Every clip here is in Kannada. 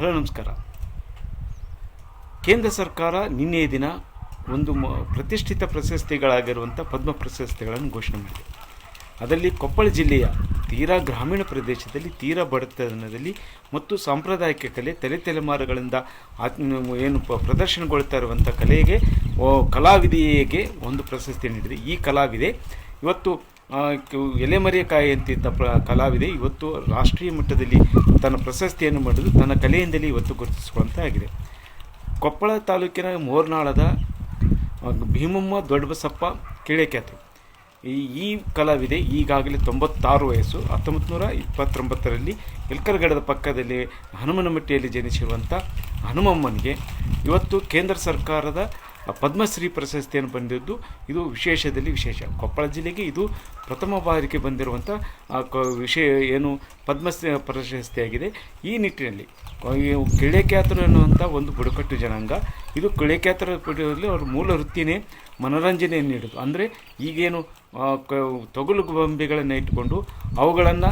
ಹಲೋ, ನಮಸ್ಕಾರ. ಕೇಂದ್ರ ಸರ್ಕಾರ ನಿನ್ನೆ ದಿನ ಒಂದು ಮ ಪ್ರತಿಷ್ಠಿತ ಪ್ರಶಸ್ತಿಗಳಾಗಿರುವಂಥ ಪದ್ಮ ಪ್ರಶಸ್ತಿಗಳನ್ನು ಘೋಷಣೆ ಮಾಡಿದೆ. ಅದರಲ್ಲಿ ಕೊಪ್ಪಳ ಜಿಲ್ಲೆಯ ತೀರಾ ಗ್ರಾಮೀಣ ಪ್ರದೇಶದಲ್ಲಿ ತೀರಾ ಬಡತನದಲ್ಲಿ ಮತ್ತು ಸಾಂಪ್ರದಾಯಿಕ ಕಲೆ, ತಲೆ ತಲೆಮಾರುಗಳಿಂದ ಏನು ಪ್ರದರ್ಶನಗೊಳ್ತಾ ಇರುವಂಥ ಕಲೆಗೆ ಕಲಾವಿದೆಯೇಗೆ ಒಂದು ಪ್ರಶಸ್ತಿ ನೀಡಿದೆ. ಈ ಕಲಾವಿದೆ ಇವತ್ತು ಎಲೆಮರೆಕಾಯಿ ಅಂತಿದ್ದ ಪ್ರ, ಕಲಾವಿದೆ ಇವತ್ತು ರಾಷ್ಟ್ರೀಯ ಮಟ್ಟದಲ್ಲಿ ತನ್ನ ಪ್ರಶಸ್ತಿಯನ್ನು ಮಾಡಿದ್ದು ತನ್ನ ಕಲೆಯಿಂದಲೇ ಇವತ್ತು ಗುರುತಿಸಿಕೊಳ್ಳುವಂತ ಆಗಿದೆ ಕೊಪ್ಪಳ ತಾಲೂಕಿನ ಮೋರ್ನಾಳದ ಭೀಮಮ್ಮ ದೊಡ್ಡಬಸಪ್ಪ ಕಿಳೆಕ್ಯಾತರು. ಈ ಈ ಕಲಾವಿದೆ ಈಗಾಗಲೇ ತೊಂಬತ್ತಾರು ವಯಸ್ಸು ಹತ್ತೊಂಬತ್ತು ನೂರ ಇಪ್ಪತ್ತೊಂಬತ್ತರಲ್ಲಿ ಎಲ್ಕರ್ಗಡದ ಪಕ್ಕದಲ್ಲಿ ಹನುಮನಮಟ್ಟಿಯಲ್ಲಿ ಜನಿಸಿರುವಂಥ ಹನುಮಮ್ಮನಿಗೆ ಇವತ್ತು ಕೇಂದ್ರ ಸರ್ಕಾರದ ಪದ್ಮಶ್ರೀ ಪ್ರಶಸ್ತಿಯನ್ನು ಬಂದಿದ್ದು ಇದು ವಿಶೇಷದಲ್ಲಿ ವಿಶೇಷ. ಕೊಪ್ಪಳ ಜಿಲ್ಲೆಗೆ ಇದು ಪ್ರಥಮ ಬಾರಿಗೆ ಬಂದಿರುವಂಥ ವಿಷಯ ಏನು ಪದ್ಮಶ್ರೀ ಪ್ರಶಸ್ತಿಯಾಗಿದೆ. ಈ ನಿಟ್ಟಿನಲ್ಲಿ ಕಿಳೆಕ್ಯಾತರು ಎನ್ನುವಂಥ ಒಂದು ಬುಡಕಟ್ಟು ಜನಾಂಗ. ಇದು ಕಿಳೆಕ್ಯಾತರ ಅವರ ಮೂಲ ವೃತ್ತಿನೇ. ಮನೋರಂಜನೆಯನ್ನು ನೀಡೋದು ಅಂದರೆ ಈಗೇನು ಆ, ತೊಗಲು ಗೊಂಬೆಗಳನ್ನು ಇಟ್ಟುಕೊಂಡು ಅವುಗಳನ್ನು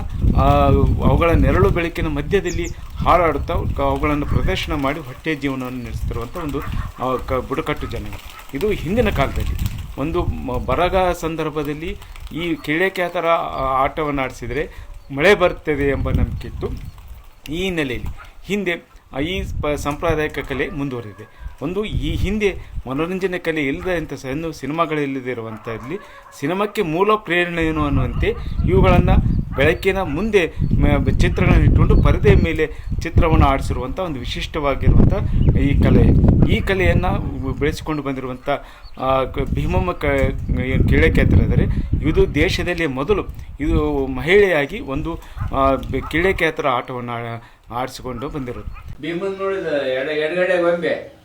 ಅವುಗಳ ನೆರಳು ಬೆಳಕಿನ ಮಧ್ಯದಲ್ಲಿ ಹಾರಾಡುತ್ತಾ ಅವುಗಳನ್ನು ಪ್ರದರ್ಶನ ಮಾಡಿ ಹೊಟ್ಟೆ ಜೀವನವನ್ನು ನಡೆಸ್ತಿರುವಂಥ ಒಂದು ಕ ಬುಡಕಟ್ಟು ಜನಾಂಗ ಇದು ಹಿಂದಿನ ಕಾಲದಲ್ಲಿ. ಒಂದು ಬರಗ ಸಂದರ್ಭದಲ್ಲಿ ಈ ಕಿಳೆಕ್ಯಾತರ ಆಟವನ್ನು ಆಡಿಸಿದರೆ ಮಳೆ ಬರ್ತದೆ ಎಂಬ ನಂಬಿಕೆ ಇತ್ತು. ಈ ಹಿನ್ನೆಲೆಯಲ್ಲಿ ಹಿಂದೆ ಆ ಈ ಸಾಂಪ್ರದಾಯಿಕ ಕಲೆ ಮುಂದುವರಿದಿದೆ. ಒಂದು ಈ ಹಿಂದೆ ಮನೋರಂಜನೆ ಕಲೆ ಇಲ್ಲದಂಥ ಸಣ್ಣ ಸಿನಿಮಾಗಳಿಲ್ಲದೆ ಇರುವಂಥಲ್ಲಿ ಸಿನಿಮಾಕ್ಕೆ ಮೂಲ ಪ್ರೇರಣೆ ಏನು ಅನ್ನುವಂತೆ ಇವುಗಳನ್ನು ಬೆಳಕಿನ ಮುಂದೆ ಚಿತ್ರಗಳನ್ನು ಇಟ್ಟುಕೊಂಡು ಪರದೆಯ ಮೇಲೆ ಚಿತ್ರವನ್ನು ಆಡಿಸಿರುವಂಥ ಒಂದು ವಿಶಿಷ್ಟವಾಗಿರುವಂಥ ಈ ಕಲೆ. ಈ ಕಲೆಯನ್ನು ಬೆಳೆಸಿಕೊಂಡು ಬಂದಿರುವಂಥ ಭೀಮಮ್ಮ ಕ ಕಿಳೆಕ್ಯಾತರಿದ್ದಾರೆ ಇದು ದೇಶದಲ್ಲಿ ಮೊದಲು ಇದು ಮಹಿಳೆಯಾಗಿ ಒಂದು ಬೆ- ಆಟವನ್ನು ಆಡಿಸಿಕೊಂಡು ಬಂದಿರೋದು. ಭೀಮನ್ ನೋಡಿದ ಎಡ ಎಡಗಡೆ ಗೊಂಬೆ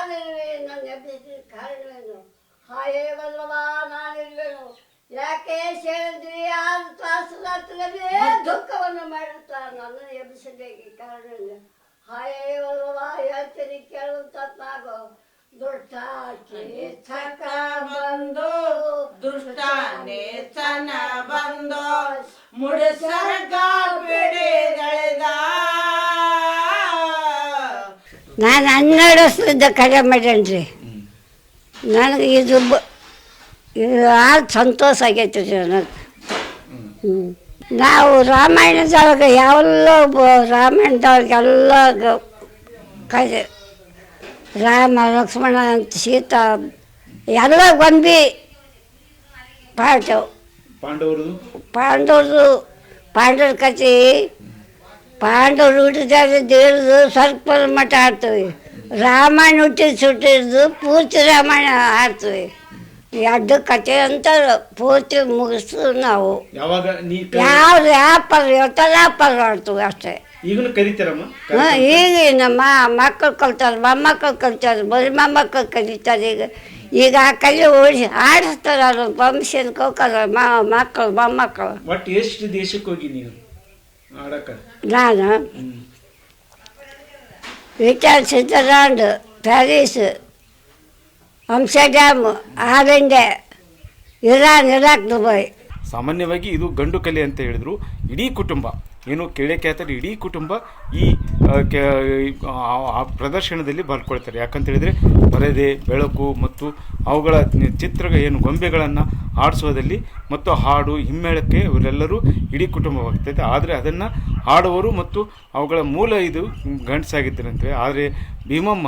ಹಾಗನಕ್ಕೆ ಯಾರಿರುವೆ ನನ್ನ ಎಬ್ಬಿಸಿ ಕಾರಣವೇನು ಹಾಯೇ ಬಲ್ಲವ ನಾನಿರುವೆನು ಯಾಕೆ ಸೇರಿದ್ರಿ ಆರು ತಾಸಗಾತದಲ್ಲಿ ದುಃಖವನ್ನು ಮಾಡುತ್ತಾ ನನ್ನನ್ನು ಎಬ್ಬಿಸಬೇಕು ಕಾರಣವೇನು ಹಾಯೇ ಬಲ್ಲವ ಹೇಳ್ತೀನಿ ಕೇಳುವಂತ ನಾಗೋ ದುಷ್ಟ ಚಕ ಬಂದು ದುಷ್ಟ ನೇತನ ಬಂದು ಮುಡಿಸರ್ಗ ನಾನು ಹನ್ನೆರಡು ವರ್ಷದಿಂದ ಕರೆ ಮಾಡೇನ್ರಿ. ನನಗೆ ಇದು ಬ- ಇದು ಆಗ ಸಂತೋಷ ಆಗೈತೆ ರೀ ನನಗೆ. ಹ್ಞೂ ನಾವು ರಾಮಾಯಣದೊಳಗೆ ಯಾವೆಲ್ಲ ಬ- ರಾಮಾಯಣದೊಳಗೆ ಎಲ್ಲ ಗ- ರಾಮ ಲಕ್ಷ್ಮಣ ಅಂತ ಸೀತಾ ಎಲ್ಲ ಗೊಂಬಿ ಪಾಠವು ಪಾಂಡವರದು? ಪಾಂಡವರದು ಪಾಂಡವ್ರ ಕತೆ ಪಾಂಡವರು ಹುಟ್ಟಿದಾಗ ದೇವ್ರದು ಸ್ವಲ್ಪ ಮಠ ಆಡ್ತೀವಿ ರಾಮಾಯಣ ಹುಟ್ಟಿದ ಸುಟ್ಟಿದ್ದು ಪೂರ್ತಿ ರಾಮಾಯಣ ಆಡ್ತೀವಿ ಎರಡು ಕತೆ ಅಂತ ಪೂರ್ತಿ ಮುಗಿಸ್ತು ನಾವು. ಯಾವಾಗ ನೀ ಯಾವ್ದು ವ್ಯಾಪಾರ ಹೇಳ್ತಾರೆ ವ್ಯಾಪಾರ ಆಡ್ತೀವಿ ಅಷ್ಟೇ. ಈಗ ನಮ್ಮ ಮಕ್ಕಳು ಕಲ್ತಾರೆ ಮೊಮ್ಮಕ್ಕಳು ಕಲ್ತಾರೆ ಬರೀ ಮೊಮ್ಮಕ್ಕಳು ಕಲಿತಾರೆ ಈಗ. ಈಗ ಆ ಕಲೆ ಓಡಿಸಿ ಆಡಿಸ್ತಾರೆ ಅವ್ರು ಬಂಶನ್ಗೆ ಹೋಗ್ತಾರೆ ಮಕ್ಕಳು ಮೊಮ್ಮಕ್ಕಳು. ಒಟ್ಟು ಎಷ್ಟು ದೇಶಕ್ಕೆ ಹೋಗಿ ನೀವು ಆಡಕ? ನಾನು ವಿಚಾರ್ ಸ್ವಿಟ್ಜರ್ಲ್ಯಾಂಡ್ ಪ್ಯಾರಿಸ್, ಆಮ್ಸ್ಟರ್ಡ್ಯಾಮ್ ಆರೆಂಡೆ ಇರಾನ್, ಇರಾಕ್, ದುಬೈ. ಸಾಮಾನ್ಯವಾಗಿ ಇದು ಗಂಡು ಕಲೆ ಅಂತ ಹೇಳಿದ್ರು. ಇಡೀ ಕುಟುಂಬ, ಏನು ಕೆಳೆಕ್ಯಾತರ ಇಡೀ ಕುಟುಂಬ ಈ ಪ್ರದರ್ಶನದಲ್ಲಿ ಬರ್ಕೊಳ್ತಾರೆ. ಯಾಕಂತ ಹೇಳಿದ್ರೆ ಪರದೆ, ಬೆಳಕು ಮತ್ತು ಅವುಗಳ ಚಿತ್ರ ಏನು ಗೊಂಬೆಗಳನ್ನು ಆಡಿಸೋದಲ್ಲಿ ಮತ್ತು ಹಾಡು, ಹಿಮ್ಮೇಳಕ್ಕೆ ಇವರೆಲ್ಲರೂ ಇಡೀ ಕುಟುಂಬವಾಗ್ತದೆ ಆದರೆ ಅದನ್ನು ಹಾಡುವವರು ಮತ್ತು ಅವುಗಳ ಮೂಲ ಇದು ಗಂಡಸಾಗಿದ್ದರಂತೆ. ಆದರೆ ಭೀಮಮ್ಮ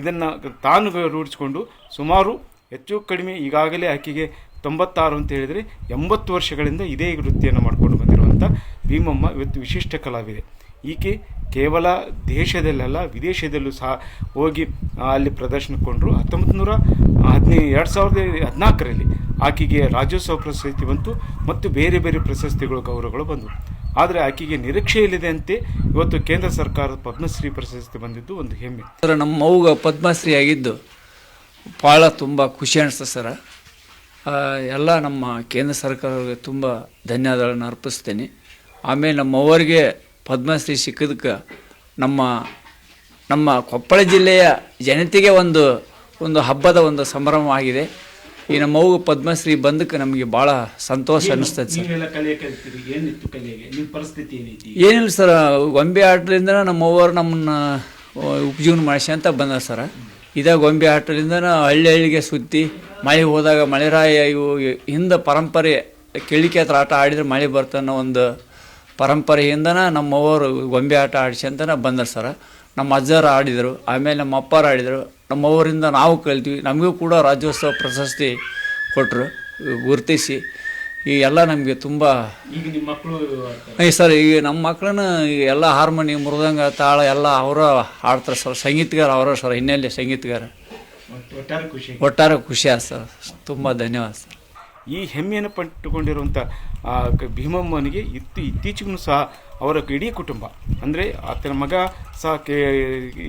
ಇದನ್ನು ತಾನು ರೂಢಿಸಿಕೊಂಡು ಸುಮಾರು ಹೆಚ್ಚು ಕಡಿಮೆ ಈಗಾಗಲೇ ಆಕೆಗೆ ತೊಂಬತ್ತಾರು ಅಂತ ಹೇಳಿದರೆ ಎಂಬತ್ತು ವರ್ಷಗಳಿಂದ ಇದೇ ವೃತ್ತಿಯನ್ನು ಮಾಡಿಕೊಂಡು ಬಂದಿರುವಂಥ ಭೀಮಮ್ಮ ಇವತ್ತು ವಿಶಿಷ್ಟ ಕಲಾವಿದೆ. ಈಕೆ ಕೇವಲ ದೇಶದಲ್ಲಲ್ಲ, ವಿದೇಶದಲ್ಲೂ ಸಹ ಹೋಗಿ ಅಲ್ಲಿ ಪ್ರದರ್ಶನಕೊಂಡ್ರು ಹತ್ತೊಂಬತ್ತು ನೂರ ಹದಿನೈ, ಎರಡು ಸಾವಿರದ ಹದಿನಾಲ್ಕರಲ್ಲಿ ಆಕೆಗೆ ರಾಜ್ಯೋತ್ಸವ ಪ್ರಶಸ್ತಿ ಬಂತು ಮತ್ತು ಬೇರೆ ಬೇರೆ ಪ್ರಶಸ್ತಿಗಳು, ಗೌರವಗಳು ಬಂದವು. ಆದರೆ ಆಕೆಗೆ ನಿರೀಕ್ಷೆ ಇಲ್ಲದೆ ಅಂತೆ. ಇವತ್ತು ಕೇಂದ್ರ ಸರ್ಕಾರದ ಪದ್ಮಶ್ರೀ ಪ್ರಶಸ್ತಿ ಬಂದಿದ್ದು ಒಂದು ಹೆಮ್ಮೆ. ಸರ್, ನಮ್ಮ ಮೌಗ ಪದ್ಮಶ್ರೀ ಆಗಿದ್ದು ಭಾಳ ತುಂಬ ಖುಷಿ ಅನಿಸ್ತದೆ ಸರ. ಎಲ್ಲ ನಮ್ಮ ಕೇಂದ್ರ ಸರ್ಕಾರಕ್ಕೆ ತುಂಬ ಧನ್ಯವಾದಗಳನ್ನು ಅರ್ಪಿಸ್ತೇನೆ. ಆಮೇಲೆ ನಮ್ಮವರಿಗೆ ಪದ್ಮಶ್ರೀ ಸಿಕ್ಕಿದ್ದಕ್ಕೆ ನಮ್ಮ ನಮ್ಮ ಕೊಪ್ಪಳ ಜಿಲ್ಲೆಯ ಜನತೆಗೆ ಒಂದು ಒಂದು ಹಬ್ಬದ ಒಂದು ಸಂಭ್ರಮವಾಗಿದೆ. ಈ ನಮ್ಮ ಮಗು ಪದ್ಮಶ್ರೀ ಬಂದಕ್ಕೆ ನಮಗೆ ಭಾಳ ಸಂತೋಷ ಅನಿಸ್ತದೆ ಸರ್. ಏನಿಲ್ಲ ಸರ್ ಗೊಂಬೆ ಆಟದಿಂದ ನಮ್ಮ ಅವ್ವರು ನಮ್ಮನ್ನ ಉಪಜೀವನ ಅಂತ ಬಂದ ಸರ್. ಇದೇ ಗೊಂಬೆ ಆಟದಿಂದ ಹಳ್ಳಿ ಹಳ್ಳಿಗೆ ಸುತ್ತಿ ಮಳೆ ಹೋದಾಗ ಮಳೆರಾಯ ಇವು ಹಿಂದೆ ಪರಂಪರೆ ಕೇಳಿಕೆ ಹತ್ರ ಆಟ ಆಡಿದ್ರೆ ಮಳೆ ಬರ್ತನ್ನೋ ಒಂದು ಪರಂಪರೆಯಿಂದ ನಮ್ಮವರು ಗೊಂಬೆ ಆಟ ಆಡಿಸಿ ಅಂತ ಬಂದರು ಸರ್. ನಮ್ಮ ಅಜ್ಜರು ಆಡಿದರು ಆಮೇಲೆ ನಮ್ಮ ಅಪ್ಪರು ಆಡಿದರು ನಮ್ಮ ಅವರಿಂದ ನಾವು ಕಲ್ತೀವಿ. ನಮಗೂ ಕೂಡ ರಾಜ್ಯೋತ್ಸವ ಪ್ರಶಸ್ತಿ ಕೊಟ್ಟರು ಗುರುತಿಸಿ. ಈ ಎಲ್ಲ ನಮಗೆ ತುಂಬ ಐ ಸರ್ ಈಗ ನಮ್ಮ ಮಕ್ಕಳನ್ನ ಎಲ್ಲ ಹಾರ್ಮೋನಿ ಮೃದಂಗ ತಾಳ ಎಲ್ಲ ಅವರ ಹಾಡ್ತಾರೆ ಸರ್. ಸಂಗೀತಗಾರ ಅವರ ಸರ್ ಹಿನ್ನೆಲೆ ಸಂಗೀತಗಾರ. ಒಟ್ಟಾರೆ ಖುಷಿ. ಒಟ್ಟಾರೆ ಖುಷಿ ಆಯ್ತು ಸರ್. ತುಂಬ ಧನ್ಯವಾದ ಸರ್. ಈ ಹೆಮ್ಮೆಯನ್ನು ಪಟ್ಟುಕೊಂಡಿರುವಂಥ ಭೀಮಮ್ಮನಿಗೆ ಇತ್ತು ಇತ್ತೀಚೆಗೂ ಸಹ ಅವರ ಇಡೀ ಕುಟುಂಬ. ಅಂದರೆ ಆತನ ಮಗ ಸಹ ಕೇ,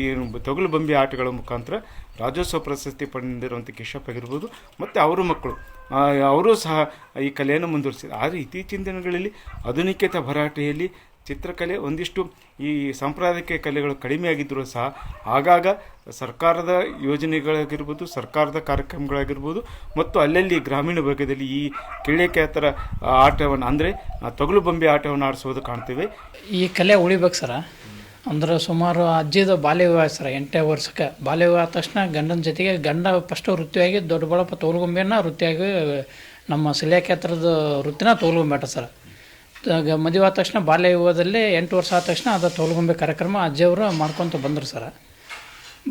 ಏನು, ತೊಗಲು ಬೊಂಬೆ ಆಟಗಳ ಮುಖಾಂತರ ರಾಜ್ಯೋತ್ಸವ ಪ್ರಶಸ್ತಿ ಪಡೆದಿರುವಂಥ ಕಿಶಪ್ ಆಗಿರ್ಬೋದು, ಮತ್ತು ಅವರ ಮಕ್ಕಳು. ಅವರು ಸಹ ಈ ಕಲೆಯನ್ನು ಮುಂದುವರಿಸಿದ್ದಾರೆ ಆದರೆ ಇತ್ತೀಚಿನ ದಿನಗಳಲ್ಲಿ ಆಧುನಿಕತೆ ಭರಾಟೆಯಲ್ಲಿ ಚಿತ್ರಕಲೆ ಒಂದಿಷ್ಟು ಈ ಸಾಂಪ್ರದಾಯಿಕ ಕಲೆಗಳು ಕಡಿಮೆ ಆಗಿದ್ದರೂ ಸಹ ಆಗಾಗ ಸರ್ಕಾರದ ಯೋಜನೆಗಳಾಗಿರ್ಬೋದು, ಸರ್ಕಾರದ ಕಾರ್ಯಕ್ರಮಗಳಾಗಿರ್ಬೋದು ಮತ್ತು ಅಲ್ಲಲ್ಲಿ ಗ್ರಾಮೀಣ ಭಾಗದಲ್ಲಿ ಈ ಕಿಳ್ಳೆಕ್ಯಾತರ ಆಟವನ್ನು ಅಂದರೆ ತೊಗಲು ಬೊಂಬೆ ಆಟವನ್ನು ಆಡಿಸೋದು ಕಾಣ್ತೇವೆ. ಈ ಕಲೆ ಉಳಿಬೇಕು ಸರ. ಅಂದ್ರೆ ಸುಮಾರು ಅಜ್ಜಿದ ಬಾಲ್ಯ ವಿವಾಹ ಸರ, ಎಂಟೇ ವರ್ಷಕ್ಕೆ. ಬಾಲ್ಯ ವಿವಾಹ ತಕ್ಷಣ ಗಂಡನ ಜೊತೆಗೆ ಗಂಡ ಫಸ್ಟ್ ವೃತ್ತಿಯಾಗಿ ದೊಡ್ಡ ಬಳಪ ತೋಲ್ಗೊಂಬೆನ ವೃತ್ತಿಯಾಗಿ ನಮ್ಮ ಸಿಲಿಯಾಕೇತ್ರದ ವೃತ್ತಿನ ತೋಲ್ಗೊಂಬೇಟ ಸರ್. ಗ- ಮದುವೆ ಆದ ತಕ್ಷಣ ಬಾಲ್ಯ ವಿವಾಹದಲ್ಲಿ ಎಂಟು ವರ್ಷ ಆದ ತಕ್ಷಣ ಅದು ತೋಲ್ಗೊಂಬೆ ಕಾರ್ಯಕ್ರಮ ಅಜ್ಜಿಯವರು ಮಾಡ್ಕೊತ ಬಂದರು ಸರ.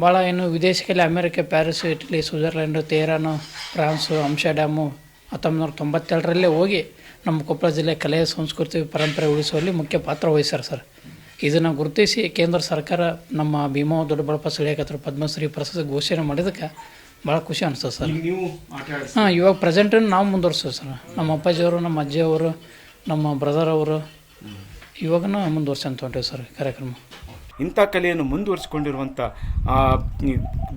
ಭಾಳ ಏನು ವಿದೇಶದಲ್ಲಿ America Paris Italy Switzerland Tehran France Amsterdam ಹತ್ತೊಂಬತ್ತು ನೂರ ತೊಂಬತ್ತೆರಡರಲ್ಲೇ ಹೋಗಿ ನಮ್ಮ ಕೊಪ್ಪಳ ಜಿಲ್ಲೆ ಕಲೆ ಸಂಸ್ಕೃತಿ ಪರಂಪರೆ ಉಳಿಸುವಲ್ಲಿ ಮುಖ್ಯ ಪಾತ್ರ ವಹಿಸ್ಯಾರ ಸರ್. ಇದನ್ನು ಗುರುತಿಸಿ ಕೇಂದ್ರ ಸರ್ಕಾರ ನಮ್ಮ ಭೀಮಾ ದೊಡ್ಡಬಳ್ಳಾಪುರ ಸಳಿಯಾಕತ್ರ ಪದ್ಮಶ್ರೀ ಪ್ರಶಸ್ತಿ ಘೋಷಣೆ ಮಾಡಿದಕ್ಕೆ ಭಾಳ ಖುಷಿ ಅನಿಸ್ತದೆ ಸರ್. ಹಾಂ ಇವಾಗ ಪ್ರೆಸೆಂಟನ್ನು ನಾವು ಮುಂದುವರ್ಸೋದು ಸರ್. ನಮ್ಮ ಅಪ್ಪಾಜಿಯವರು ನಮ್ಮ ಅಜ್ಜಿಯವರು ನಮ್ಮ ಬ್ರದರ್ ಅವರು ಇವಾಗನೂ ಮುಂದುವರ್ಸಂತ ಹೊಂಟೇವಿ ಸರ್ ಕಾರ್ಯಕ್ರಮ. ಇಂಥ ಕಲೆಯನ್ನು ಮುಂದುವರಿಸಿಕೊಂಡಿರುವಂಥ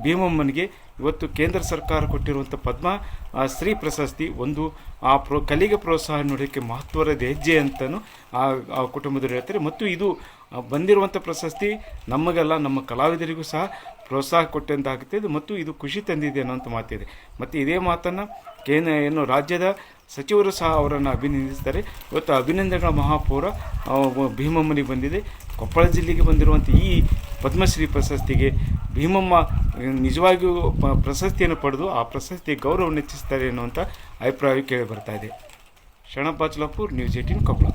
ಭೀಮಮ್ಮನಿಗೆ ಇವತ್ತು ಕೇಂದ್ರ ಸರ್ಕಾರ ಕೊಟ್ಟಿರುವಂಥ ಪದ್ಮ ಶ್ರೀ ಪ್ರಶಸ್ತಿ ಒಂದು, ಆ ಪ್ರೋ, ಕಲೆಗೆ ಪ್ರೋತ್ಸಾಹ ನೋಡೋಕ್ಕೆ ಮಹತ್ವದ ಹೆಜ್ಜೆ ಅಂತಲೂ ಆ ಕುಟುಂಬದವರು ಹೇಳ್ತಾರೆ. ಮತ್ತು ಇದು ಬಂದಿರುವಂಥ ಪ್ರಶಸ್ತಿ ನಮಗೆಲ್ಲ, ನಮ್ಮ ಕಲಾವಿದರಿಗೂ ಸಹ ಪ್ರೋತ್ಸಾಹ ಕೊಟ್ಟಂತಾಗುತ್ತದೆ. ಮತ್ತು ಇದು ಖುಷಿ ತಂದಿದೆ ಅನ್ನೋಂಥ ಮಾತಿದೆ. ಮತ್ತು ಇದೇ ಮಾತನ್ನು ಕೇಂದ್ರ, ಏನು ರಾಜ್ಯದ ಸಚಿವರು ಸಹ ಅವರನ್ನು ಅಭಿನಂದಿಸ್ತಾರೆ ಇವತ್ತು ಅಭಿನಂದನೆಗಳ ಮಹಾಪೌರ ಭೀಮಮ್ಮನಿಗೆ ಬಂದಿದೆ. ಕೊಪ್ಪಳ ಜಿಲ್ಲೆಗೆ ಬಂದಿರುವಂಥ ಈ ಪದ್ಮಶ್ರೀ ಪ್ರಶಸ್ತಿಗೆ ಭೀಮಮ್ಮ ನಿಜವಾಗಿಯೂ ಪ್ರಶಸ್ತಿಯನ್ನು ಪಡೆದು ಆ ಪ್ರಶಸ್ತಿ ಗೌರವ ಹೆಚ್ಚಿಸ್ತಾರೆ ಅನ್ನುವಂಥ ಅಭಿಪ್ರಾಯ ಕೇಳಿ ಬರ್ತಾ ಇದೆ. Sharanappa news eighteen Koppal.